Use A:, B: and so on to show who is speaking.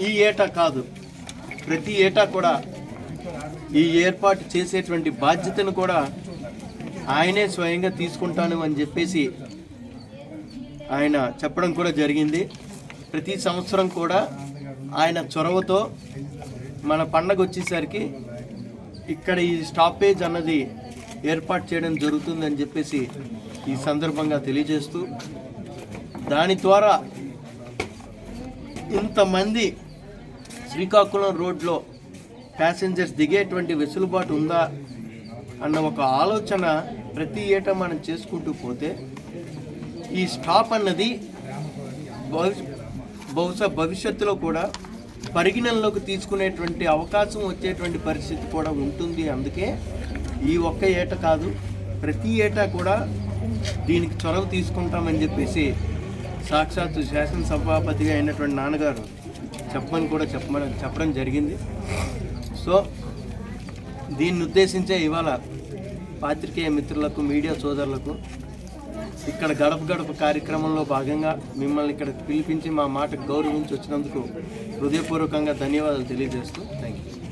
A: ఈ ఏటా కాదు ప్రతి ఏటా కూడా ఈ ఏర్పాటు చేసేటువంటి బాధ్యతను కూడా ఆయనే స్వయంగా తీసుకుంటాను అని చెప్పేసి ఆయన చెప్పడం కూడా జరిగింది. ప్రతి సంవత్సరం కూడా ఆయన చొరవతో మన పండగ వచ్చేసరికి ఇక్కడ ఈ స్టాపేజ్ అన్నది ఏర్పాటు చేయడం జరుగుతుందని చెప్పేసి ఈ సందర్భంగా తెలియజేస్తూ దాని ద్వారా ఇంతమంది శ్రీకాకుళం రోడ్లో ప్యాసింజర్స్ దిగేటువంటి వెసులుబాటు ఉందా అన్న ఒక ఆలోచన ప్రతి ఏటా మనం చేసుకుంటూ పోతే ఈ స్టాప్ అన్నది బహుశా భవిష్యత్తులో కూడా పరిగణనలోకి తీసుకునేటువంటి అవకాశం వచ్చేటువంటి పరిస్థితి కూడా ఉంటుంది. అందుకే ఈ ఒక్క ఏట కాదు ప్రతి ఏటా కూడా దీనికి చొరవ తీసుకుంటామని చెప్పేసి సాక్షాత్తు శాసనసభాపతిగా అయినటువంటి నాన్నగారు చెప్పమని కూడా చెప్పమని చెప్పడం జరిగింది. సో దీన్ని ఉద్దేశించే ఇవాళ పాత్రికేయ మిత్రులకు మీడియా సోదరులకు ఇక్కడ గడప గడప కార్యక్రమంలో భాగంగా మిమ్మల్ని ఇక్కడ పిలిపించి మా మాటకు గౌరవించి వచ్చినందుకు హృదయపూర్వకంగా ధన్యవాదాలు తెలియజేస్తూ థ్యాంక్ యూ